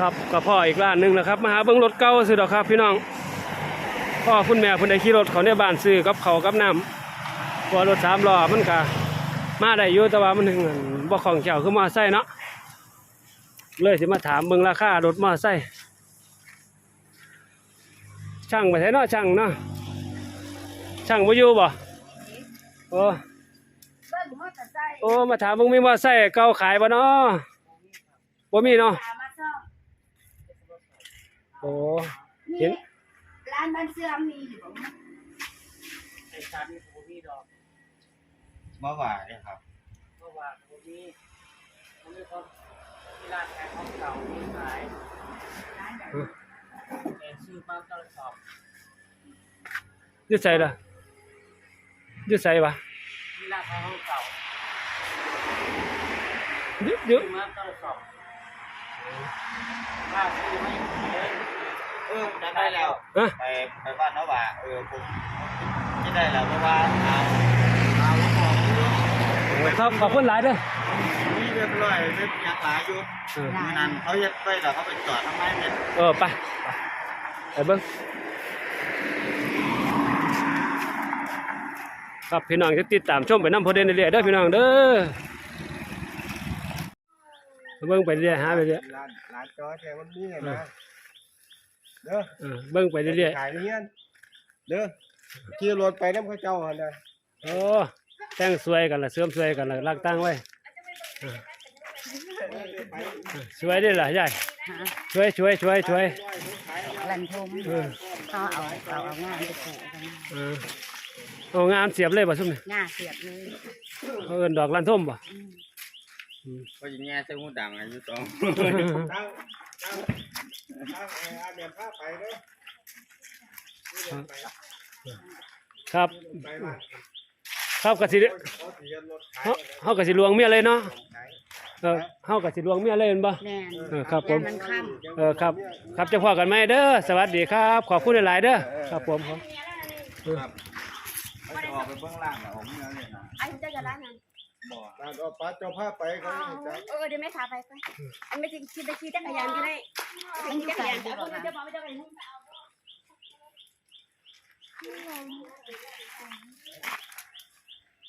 ครับกับพ่ออีกร้านหนึ่งนะครับมาหาเบิ้งรถเก่าซื้อดอกครับ พี่น้องพ่อคุณแม่เพิ่นได้ขี่รถเขาในบ้านซื้อกับเขากับน้ำเพอรถสามล้อมันก็มาได้อยู่แต่ว่ามันถึงอั่นบ่ของเจ้าคือมอไซค์เนาะเลยสิมาถามเบิ่งราคารถมอไซค์ช่างไปไสเนาะช่างเนาะช่างบ่ยูบ่โอ้เบิ้งมอโอ้มาถามมึงมีมอไซค์เก่าขายบ่เนาะบ่มีเนาะ โอ้เห็นี่นร้านบ้านเสื่อมมีอยู่บ่ไอ้ชันนี่ผมมีดอกเมื่อวานเนี่ยครับเมื่อวานผมมีผมมีคนที่ร้านขายของเก่าที่ขายร้านใหญ่แต่ซื้อมาตลอดสอบอยู่ไสล่ะอยู่ไสวะที่ร้านขายของเก่าอยู่อยู่ซื้อมาตลอดสอบถ้าซื้อไม่เยอะ เออจะได้แล้วฮะไปไปบ้านนว่าเออผมจะได้แล้วเพราะว่าเอาเอาลูกบอกอยู่ครับขอบคุณหลายเด้อมีเรียบร้อยเรียบยังหลายอยู่เออเมื่อนั้นเขาเย็ดไปแล้วเขาไปจอดทำไมเนี่ยเออไปไปไปเบิ่งครับพี่น้องจะติดตามชมไปน้ำพอเดนเรื่อยๆเด้อพี่น้องเด้อเบิ่งไปเรื่อยหาไปเรื่อยร้านร้านจอแค่มันมีไงนะ เด้อเออเบิ่งไปเรื่อยขายเงี้ยเด้อขี่รถไปน้ำเข้าเจ้าหั่นนะๆโอ้แต่งสวยกันละเสริมสวยกันละลากตั้งไว้เออเออสวยเด้อล่ะยายช่วยช่วยช่วยช่วยลันทมเออเขาเอาเอาเอางานไปปลูกกันเออเอางานเสียบเลยบ่ซุ่มนี่หน้าเสียบเลยเขาเอิ้นดอกลันท่มบ่ก็อยังแง่เส้นหูดังอายุสองตั้งตั้ง ตั้งไอ้อาเดียนพาไปเด้อนี่เดินไปครับไปบ้านครับกสิเขาเสียรถขายเฮาเฮากสิลวงเมียเลยเนาะขายเออเฮากสิลวงเมียเลยแม่นบ่แน่นเออครับผมมันค่เออครับ ครับจะพอกันไหมเด้อสวัสดีครับ ขอบคุณหลายๆเด้อครับผมครับครับเขาจะออกไปเบื้องล่างแล้วผมเนี่ยเลยนะำอันเจ้าจะร้านนั้น บอกร้านเอาป้าเจ้าพาไปเขาไม่จักเออเดี๋ยวแม่พาไปไปอันไม่จริงขี่ไปขี่จักรยานก็ได้มันจักรยานเอาไปเจ้าบอกไม่เจ้าไปนู่น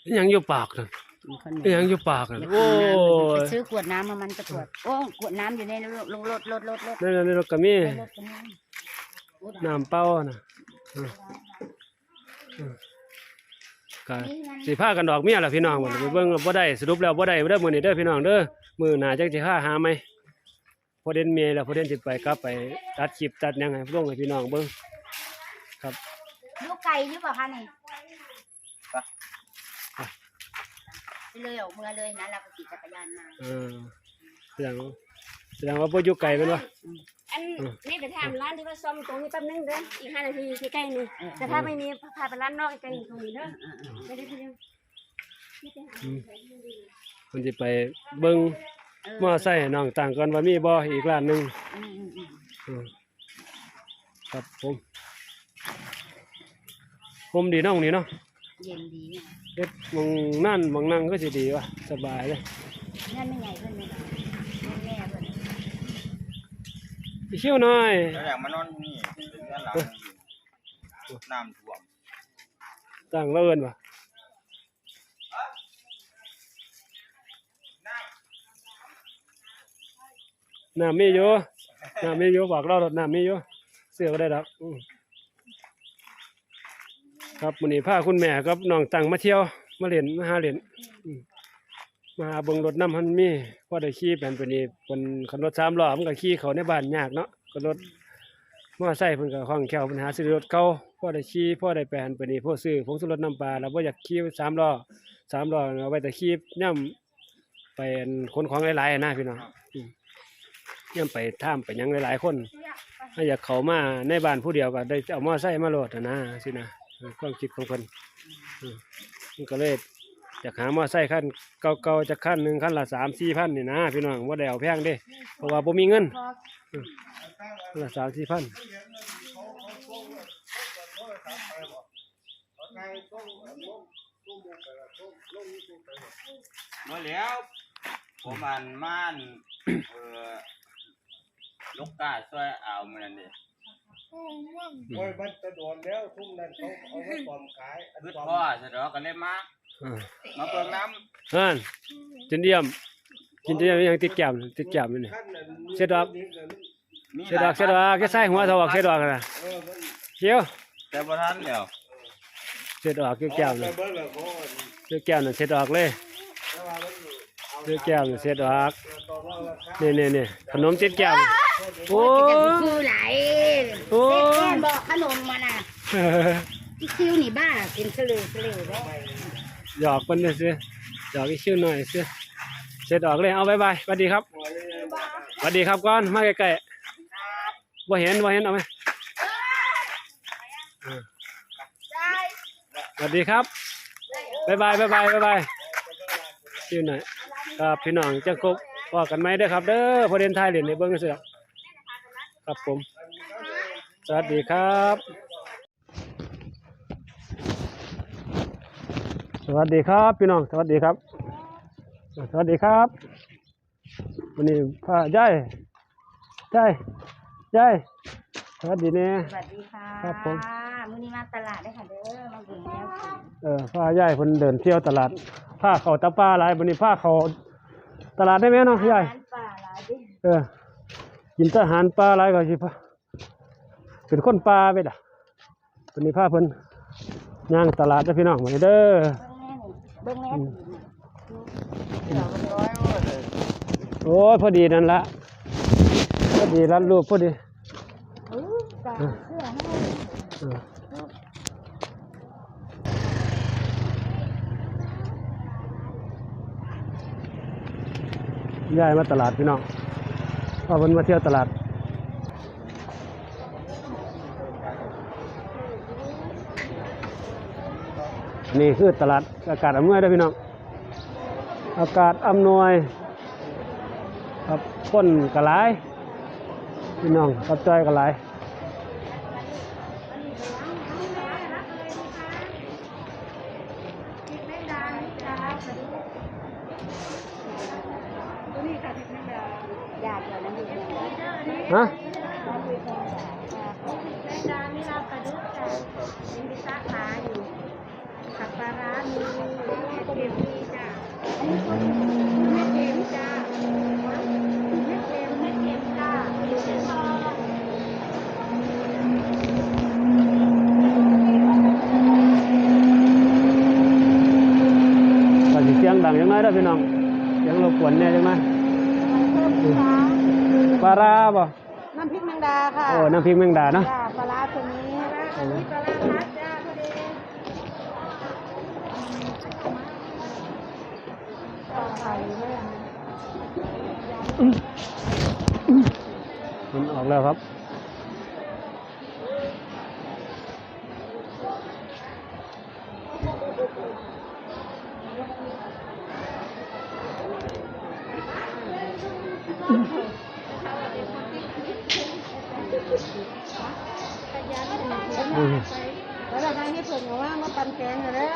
อิหยังอยู่ปากนั่นอิหยังอยู่ปากนั่นโอ้ยไปซื้อขวดน้ำมามันจะขวดโอ้ขวดน้ำอยู่ในลงรถรถรถรถนั่นนั่นรถก็มีรถกันนี่น้ำเปล่าน่ะเออเออ ก็สิพากันดอกเมียล่ะพี่น้องบ่ไปเบิ่งบ่ได้สรุปแล้วบ่ได้เด้อมื้อนี้เด้อพี่น้องเด้อมื้อหน้าจักสิพาหาไหมพอเด่นเมียแล้วพอเด่นสิไปกลับไปตัดคลิปตัดหยังให้ลงให้พี่น้องเบิ่งครับลูกไก่หรือเปล่าคะนี่ไปเลยออกเมื่อเลยนะเราไปขี่จักรยานมาเออแสดงว่าแสดงว่าบ่อยู่ไกลแม่นบ่ อันนี่ไปถามร้านที่ว่าซ่อมตรงนี้แป๊บนึงเด้ออีกห้านาทีใกล้ๆนี่แต่ถ้าไม่มีพาไปร้านนอกใกล้ๆตรงนี้เด้อไม่ได้ทีเดียวนี่ไปหาอืมมันสิไปเบิ่งมอไซค์ให้น้องต่างกันว่ามีบ่อีกร้านหนึงอืมอืมอืมอืมครับผมผมดีเน้องนี่เนาะเย็นดีเนี่ยเฮ็ดหมองนั่นหมองนั่งก็สิดีว่ะสบายเลยนั่นไม่ใหญ่เพื่อนไม่ได้นั่นแม่เพื่อน พี่เชี่ยวหน่อย แล้วอย่างมานอนนี่เป็นเรื่องหลังน้ำท่วมต่างแล้วเอิ้นว่ะน้ำมีอยู่น้ำมีอยู่บอกเรารถน้ำมีอยู่เสื้อก็ได้ดอกอืมครับวันนี้พาคุณแม่กับน้องตังมาเที่ยว มาเล่นมาหาเล่นอื มาเบิ่งรถน้ำมันมีพอได้ขี่แผ่นตัวนี้คนขับรถสามล้อมันก็ขี่เขาในบ้านยากเนาะก็รถมอไซค์เพิ่นก็คล่องแคล่วปัญหาซื้อรถเก่าพ่อได้ขี่พ่อได้ไปหันไปนี่พอซื้อผงชูรสน้ำปลาแล้วบ่อยากขี่สามล้อสามล้อเอาไว้แต่ขี่ย่ำไปอันของหลายๆนะพี่น้องย่ำไปท่ามไปยังหลายๆคนถ้าอยากเขามาในบ้านผู้เดียวก็ได้เอามอไซค์มาโหลดนะสินะความคิดของเพิ่นมมันก็เลย อยากหามอไซค์คันเก่าๆจะคันหนึ่งคันละสามสี่พันนี่นะพี่น้องว่าได้เอาแพงเด้เพราะว่าบ่มีเงินอืมคันละสามสี่พันเอาไงต้องลงลงมุกไปละลงลงมุกไปละเมื่อแล้วผมอ่านม่านเออรลูกกาช่วยเอามันนั่นดิโอ้ยมันจะโดนแล้วทุ่มนั้นเขาเอาไว้ปลอมขายอันคือปลอมพ่อเสร็จแล้วก็เลยมาอ่า มาเบิ่งน้อ่านจินเดียมจินเดียมยังติดแก้มติดแก้มอยู่นี่ขั้นนั้นเสียดอกำมีเสียดอกเสียดอกแค่ใส่หัวเท่าออกเสียดอกน่ะเออมันเขียวแต่บ่ทันแล้วเสียดอกแก้มเอาน่ะไปเบิ่งแล้วเขาเอาเสียแก้มน่ะเสียดอกเลยแต่ว่ามันเอาเสียแก้มน่ะเสียดอกต่อรองราคานี่นี่นี่ขนมติดแก้มโอ้จะคือไหลโอ้เซ็ตแม่บอกขนมมาน่ะอีคิวนี่บ้ากินเสลือเสลือได้ หยอกเพิ่นเด้อสิหยอกอีชื่อหน่อยสิเสียดอกเลยเอาบายบายสวัสดีครับสวัสดีครับก่อนมาใกล้ๆบ่เห็นบ่เห็นเอาไหมสวัสดีครับบ๊ายบายบ๊ายบายบ๊ายบายชื่อหน่อยครับพี่น้องจังคบว่ากันไหมเด้อครับเด้อพอเดินไทยเล่นในเบิ้งเสือครับผม สวัสดีครับ วัสดีครับ พี่น้องสวัสดีครับ สวัสดีครับวันนี้พาย่ายย่ายย่ายสวัสดีเนี่ย สวัสดีค่ะครับผม มื้อนี้มาตลาดได้อค่ะเด้อ มาเบิ่งแนวกินเออพาย่ายเพิ่นเดินเที่ยวตลาดพาเขาตะป้าหลายวันนี้พาเขาตลาดได้ไหมเนาะย่ายอาหารป่าหลายดิเออกินแตอาหารปลาหลายก็สิพาเป็นคนปลาไปด่ะวันนี้พาเพิ่นย่างตลาดเด้อพี่น้องมาเด้อ เบิ่งแน่นี่เบิ่งแน่โอ้ยพอดีนั่นละพอดีรัดรูปพอดีเออตาเสื้อให้เออย้ายมาตลาดพี่น้องพาเพิ่นมาเที่ยวตลาด นี่คือตลาดอากาศอำนวยได้พี่น้อง อากาศอำนวยครับคนกระไรพี่น้องกับจอยกระไรฮะ ดามีลาบกระดุกจ้ะมีพิซซ่าขาอยู่ผักปลาร้ามีเค็มมีจ้ะไม่เค็มจ้ะไม่เค็มไม่เค็มจ้ะอยู่ที่ซอย ก็สิเสียงดังยังไงเด้อพี่น้องเสียงรบกวนแหน่จังไหมปลาร้าบ่น้ำพริกแมงดาค่ะโอ้น้ำพริกแมงดาเนาะจ้าปลาร้าตัวนี้อันนี้ปลาร้าพัดจ้าพอดีต่อไปเลยมันออกแล้วครับ อืม แล้วเราได้ให้เพิ่นว่ามาปั่นแกงเลยเด้อ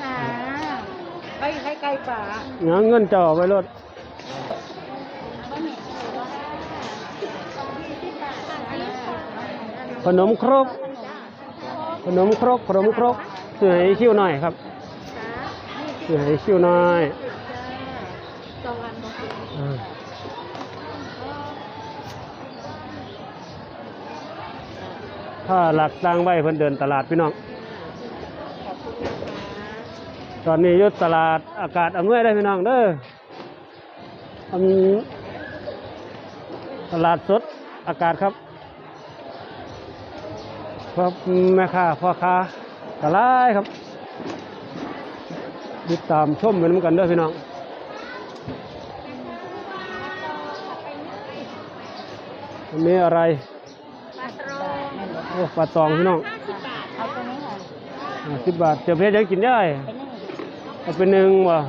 ค่ะไปให้ไก่ ป่าเงินเจ้าเอาไปรถขนมครกขนมครกขนมครกซื้อให้คิวหน่อยครับซื้อให้คิวหน่อยถ้าหลักตังไว้เพิ่นเดินตลาดพี่น้อง ตอนนี้อยุดตลาดอากาศอำนวยได้พี่น้องเด้ออำตลาดสดอากาศครับครับแม่ค้าพ่อค้าตลาดครับติดตามชมเหมือนกันเด้อพี่น้องอันนี้อะไรปลาตรองโอ้ปลาตองพี่น้องห้าสิบบาทเอาตัวนี้ค่ะสิบบาทเจะเพชรยังกินได้ เป็นหนึ่งเอาเป็นหนึ่งว่ะ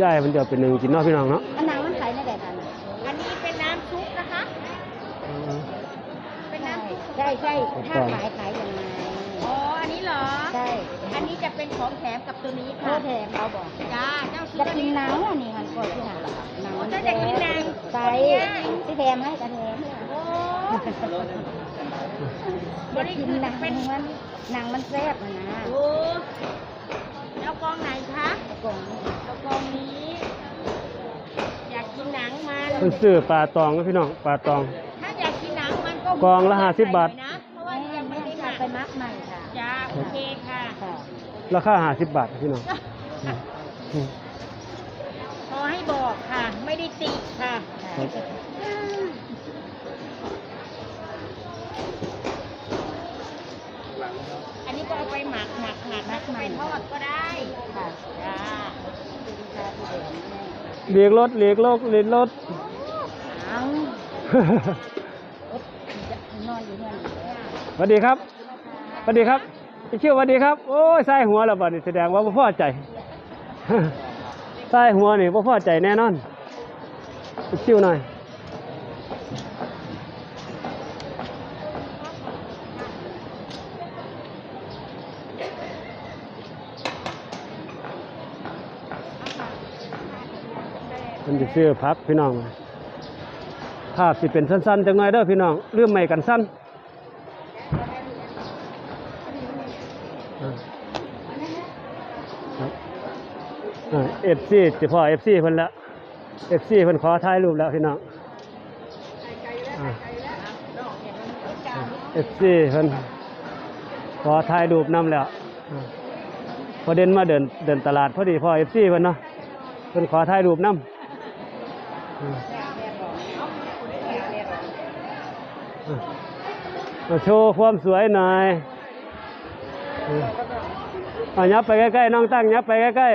ได้จ้าได้มันจะเอาเป็นหนึ่งกินเนาะพี่น้องเนาะอันนั้นมันขายในแดดอันอันนี้เป็นน้ำซุปนะคะ เป็นน้ำซุปใช่ใช่ถ้าขายขายยังไงอ๋ออันนี้เหรอใช่อันนี้จะเป็นของแถมกับตัวนี้ค่ะแถมเราบอกจ้าเจ้าซื้อจะกินน้ำอันนี้มันก็ที่หาน้ำเจ้าจะกินน้ำใส่แถมให้กระแถมโอ้ ไม่ได้กินหนังมันหนังมันแซ่บอะนะโอ้แล้วกองไหนคะกล่องแล้วกองนี้ อยากกินหนังมันเพิ่นซื้อปลาตองนะพี่น้องปลาตอง ถ้าอยากกินหนังมันก็กองละ50บาท นะเพราะว่าไม่ยังไม่ไม่ได้หจะมักไปมักใหม่ค่ะจ้าโอเคค่ะค่ะราคา50บาทพี่น้องอืมอืมขอให้บอกค่ะ ไม่ได้ติค่ะครับ อันนี้ก็เอาไปหมักหมักหมักแล้วก็ไปทอดก็ได้ ค่ะ จ้า ค่ะที่แถมแม่ เลียกรถเลียกรถเลียกรถ เอานอนอยู่เนี่ยสวัสดีครับสวัสดีครับไปเชื่อสวัสดีครับ โอ้ยใส่หัวแล้วบ่นี่แสดงว่าบ่พอใจใส่หัวนี่บ่พอใจแน่นอนไปเชื่อหน่อย มันจะซื้อพักพี่น้องภาพสิเป็นสั้นๆจังหน่อยเด้อพี่น้องเรื่องใหม่กันสั้นเอฟซีจะพอเอฟซีเพิ่นละเอฟซีเพิ่นขอถ่ายรูปแล้วพี่น้องเอฟซีเพิ่นขอถ่ายรูปนำแล้วพอเดินมาเดินเดินตลาดพอดีพอเอฟซีเพิ่นเนาะเพิ่นขอถ่ายรูปนำ มาโชว์ความสวยหน่อยเอายับไปใกล้ๆน้องตั้งยับไปใกล้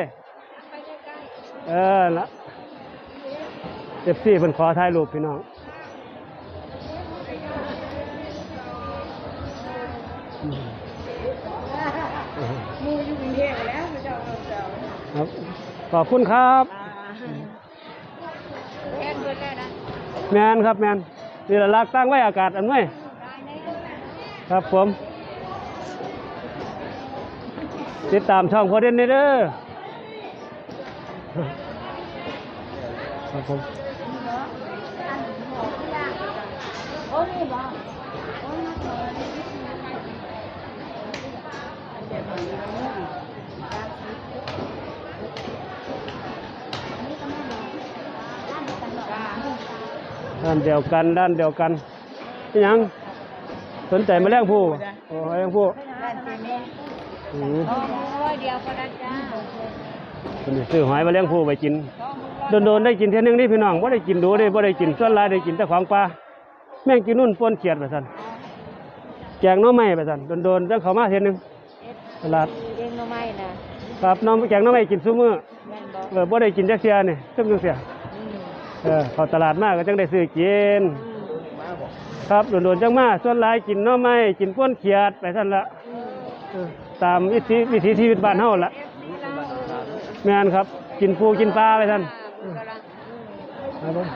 ๆเออละเจ็บซี่เป็นขอถ่ายรูปพี่น้องมูอยู่กรุงเทพแล้วครับขอบคุณครับ แทนเบิดแล้วนะ แมนครับแมนนี่หละลักตั้งไว้อากาศอันไว้ครับผม ติดตามช่องพอเด่นนี่เด้อครับผมโอ้นี่บ่โอ้นักเลย ด้านเดียวกันด้านเดียวกันนี่ยังสนใจมาแล้งผู้โอ้มาแล้งผู้ด้านเจมี่อืมโอ้ยเดียวก็ได้จ้าคนนี้ซื้อหอยมาเลี้ยงผู้ไปกินโดนๆได้กินเท่ยนึงนี่พี่น้องไ่ได้กินดูได้ไ่ได้กินส่วนหลายได้กินแต่ของปลาแม่งกินนุ่นป้วนเขียดไปสันแกงหน้อไม้ไปสันโดนๆจังเขามาเท่ยนึงตลาดเองหน่อไม้นะครับน้องแกงหน้อไม้กินซุมื้อแม่นบ่เออบ่ได้กินจักเสียนี่จังจังเสียอืม เออเขาตลาดมากก็จังได้ซื้อกิน ครับโดนๆจังมาส่วนหลายกินหน้อไม้กินป้วนเขียดไปซั่นละเออตามวิถีวิถีชีวิตบ้านเฮาละแม่นครับ กินปูกินปลาไปซั่นครับผม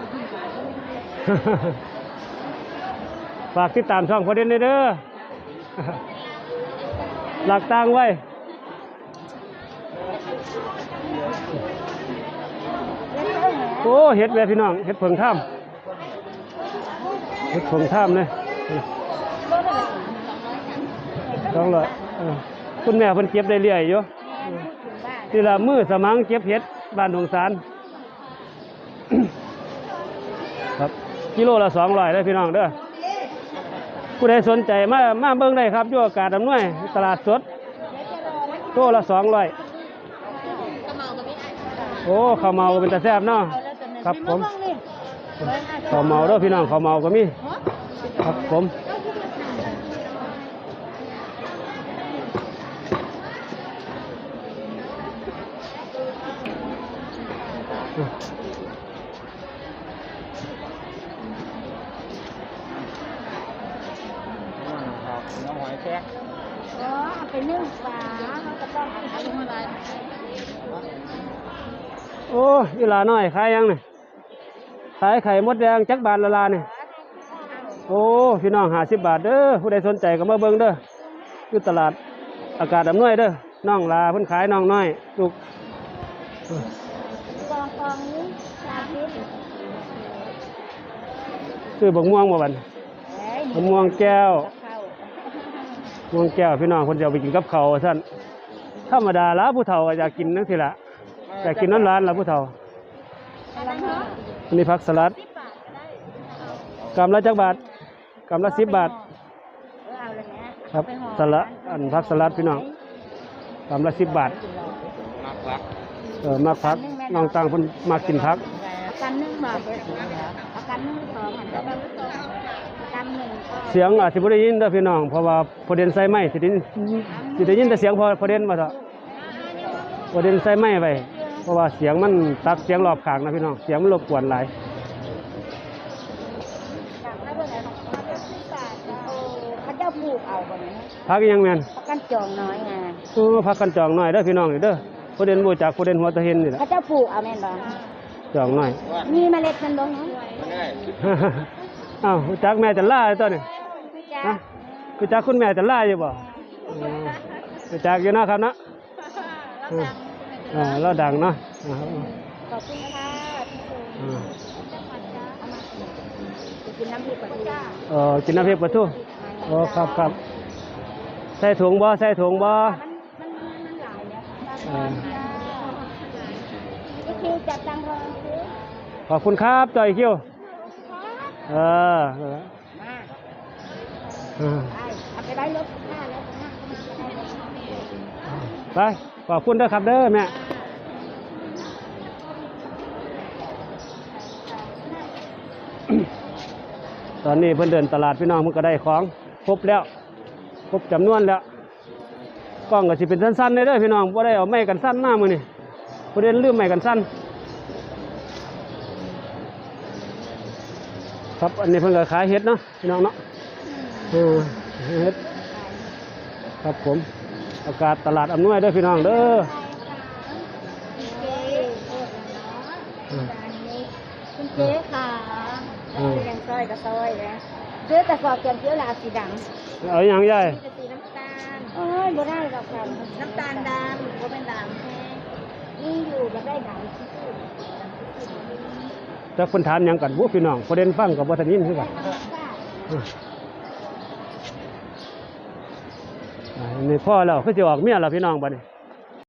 ฝากติดตามช่องพอเด่นด้วยเด้อ หลักตังไว้ โอ้เห็ดแม่พี่น้องเห็ดเผิงท่ามเห็ดเผิงท่ามเลยสองร้อยเออคุณแม่เพิ่นเก็บได้เรื่อยอยู่ทีละมือสมังเก็บเห็ดบ้านหงสารครับกิโลละสองร้อยได้พี่น้องเด้อผู้ใดสนใจมามาเบิ่งได้ครับยู่อากาศอำน้วยตลาดสดโลละสองร้อยโอ้ข้าวเมาก็เป็นตาแซ่บเนาะ ครับผมข้าวเมาเด้อพี่น้องข้าวเมาก็มีครับผมน้ำหอยแครงอ๋อเอาไปนึ่งปลาเขาก็ต้องเอาไปนึ่งอะไรโอ้ยอีหลาน้อยขายยังนี่ ขายไข่มดแดงจักบาทละลาเนี่ยโอ้พี่น้องหาสิบบาทเด้อผู้ใดสนใจก็มาเบิ่งเด้ออยู่ตลาดอากาศอำนวยเด้อน้องลาเพิ่นขายน้องน้อยลูกซื้อบักม่วงบ่บันบักม่วงแก้วม่วงแก้วพี่น้องคนจะไปกินกับเขาท่านธรรมดาละผู้เฒ่าอยากกินนั่นสิละอยากกินน้ำร้านละผู้เฒ่า อะไรเนาะอันนี้ผักสลัดกำละจักบาทกำละสิบบาทเออเอาเลยนะครับไปห่อสลัดอันผักสลัดพี่น้องกำละสิบบาทมากรักเออมักผักน้องตังคนมากินผักประกันหนึ่งบอกประกันหนึ่งสองหันประกันสองประกันหนึ่งก็เสียงอาจจะไม่ได้ยินเด้อพี่น้องเพราะว่าพอเด่นใส่ไม้สิได้ยินสิได้ยินแต่เสียงพอพอเด่นมาเถอะพอเด่นใส่ไม้ไป เพราะว่าเสียงมันตักเสียงรอบข้างนะพี่น้อง เสียงมันรบกวนหลายเขาเจ้าปลูกเอาบ่นี้ผักอีหยังแม่นประกันจองน้อยไงโอ้ผักกันจองหน่อยเด้อพี่น้องนี่เด้อพอเด่นบ่จากพอเด่นหัวตะเห็นนี่แหละเขาเจ้าปลูกเอาแม่นบ่จองหน่อย มีเมล็ดมันบ่ฮะไม่ได้อ้าวรู้จักแม่จะล่าตัวนี่พี่จ้าฮะรู้จักคุณแม่จะล่าอยู่บ่อ๋อรู้จักอยู่เนาะครับเนาะ อืมอ่าเราดังเนาะอ่าขอบคุณค่ะพี่ชมอ่าจะกินน้ำพริกปลาทูจ้าเออกินน้ำพริกปลาทูโอ้ครับครับใส่ถุงบ่ใส่ถุงบ่มันมันมันหลายแล้วเออก็คือจับตังค์รอซื้อขอบคุณครับจอยคิวเออเออมาเออไปเอาไปไว้รถหน้าแล้วหน้าไป ขอบคุณด้อครับเด้อแม่ตอนนี้เพิ่นเดินตลาดพี่น้องเพิ่นก็ได้ของครบแล้วครบจำนวนแล้วกล้องก็สิเป็นสั้นๆเลยด้อพี่น้องบ่าได้เอาไม้กันสั้นมามือนี้บ่ได้ลืมไม้กันสั้น ครับอันนี้เพิ่นก็ขายเห็ดเนาะพี่น้องเนาะเออเห็ดครับผม อากาศตลาดอำนวยเด้อพี่น้องเด้อเจ๊โคตรเนาะจานนี้คุณเจ๊ค่ะแกงซอยกับซอยนะซื้อแต่ฟอกแกงเขียวลาสีดำเอาอย่างใหญ่จะสีน้ำตาลโอ้ยบ่ได้หรอกค่ะน้ำตาลดำบ่เป็นดำแท้นี่อยู่บ่ได้ดำที่สุดดำที่สุดจักเพิ่นถามหยังกันบ่พี่น้องประเด็นฟังกับบ่ทันยินคือกัน ธรรมชาติ อ่าอั นนี้พ่อแล้วคือจะออกเมียแล้วพี่น้องบ่เนี่ย